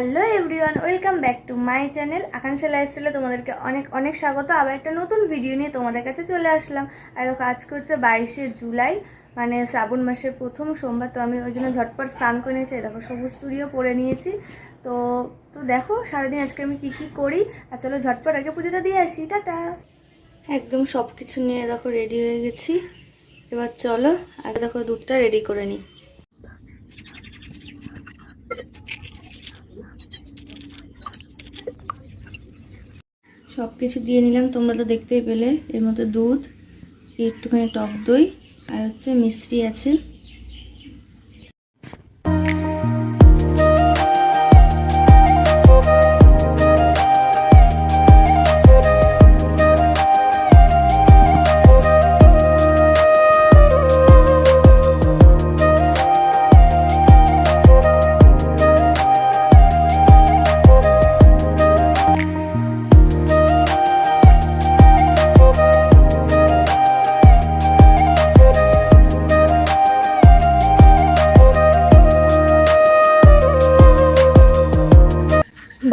Hello everyone, welcome back to my channel. Akanksha লাইফস্টাইলে তোমাদেরকে অনেক অনেক স্বাগত। আবার একটা নতুন ভিডিও নিয়ে তোমাদের কাছে চলে আসলাম। আর দেখো, আজকে হচ্ছে বাইশে জুলাই মানে শ্রাবণ মাসের প্রথম সোমবার, তো আমি ওই জন্য ঝটপট স্নান করে নিয়েছি। দেখো, সবুজ চুড়িও পরে নিয়েছি। তো তো দেখো, সারাদিন আজকে আমি কী কী করি? আর চলো, ঝটপট আগে পুজোটা দিয়ে আসি। টাটা! একদম সব কিছু নিয়ে দেখো রেডি হয়ে গেছি। এবার চলো, আগে দেখো দুধটা রেডি করে নিই। সব কিছু দিয়ে নিলাম। তোমরা তো দেখতেই পেলে, এর মধ্যে দুধ, একটুখানি টক দই, আর হচ্ছে মিশ্রি আছে।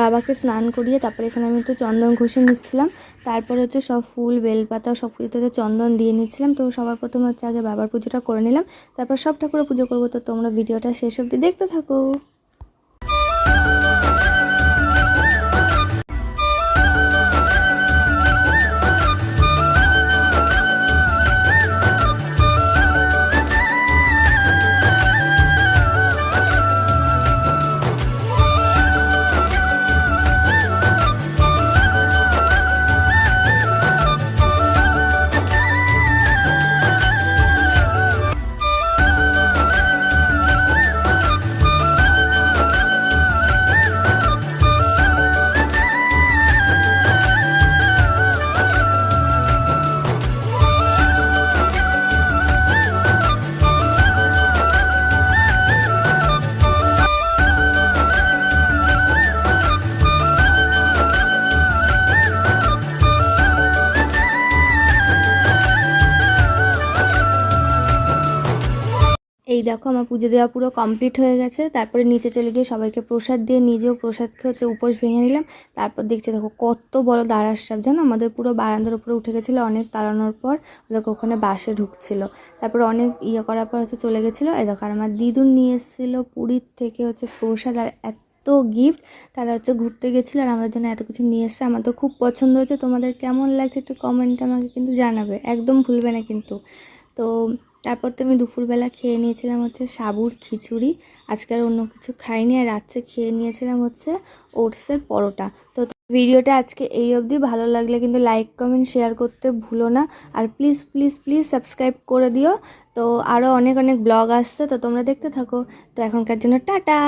বাবাকে স্নান করিয়ে তারপরে এখানে আমি একটু চন্দন ঘষে নিচ্ছিলাম। তারপর হচ্ছে সব ফুল, বেলপাতা, সব কিছুতে চন্দন দিয়ে নিচ্ছিলাম। তো সবার প্রথম হচ্ছে আগে বাবার পুজোটা করে নিলাম। তারপর সব ঠাকুরের পুজো করব। তো তোমরা ভিডিওটা শেষ অবধি দেখতে থাকো। এই দেখো আমার পুজো দেওয়া পুরো কমপ্লিট হয়ে গেছে। তারপরে নিচে চলে গিয়ে সবাইকে প্রসাদ দিয়ে নিজেও প্রসাদ খেয়ে হচ্ছে উপোস ভেঙে নিলাম। তারপর দেখছি দেখো কত বড় দাঁড়ার সাপ জানো? আমাদের পুরো বারান্দার উপরে উঠে গেছিল, অনেক তাড়ানোর পর দেখো ওখানে বাসে ঢুকছিল। তারপরে অনেক ইয়ে করার পর হচ্ছে চলে গেছিল। এই দেখো আর আমার দিদুন নিয়ে এসেছিল পুরীর থেকে হচ্ছে প্রসাদ আর এত গিফট তারা হচ্ছে ঘুরতে গেছিল আর আমাদের জন্য এত কিছু নিয়ে এসছে। আমার তো খুব পছন্দ হয়েছে। তোমাদের কেমন লাগছে একটু কমেন্টে আমাকে কিন্তু জানাবে। একদম ভুলবে না কিন্তু। তো তারপর তো আমি দুপুরবেলা খেয়ে নিয়েছিলাম হচ্ছে সাবুর খিচুড়ি। আজকে আর অন্য কিছু খাইনি, আর রাত্রে খেয়ে নিয়েছিলাম হচ্ছে ওটসের পরোটা। তো ভিডিওটা আজকে এই অবধি। ভালো লাগলে কিন্তু লাইক, কমেন্ট, শেয়ার করতে ভুলো না। আর প্লিজ প্লিজ প্লিজ সাবস্ক্রাইব করে দিও। তো আরও অনেক অনেক ব্লগ আসছে, তো তোমরা দেখতে থাকো। তো এখনকার জন্য টাটা!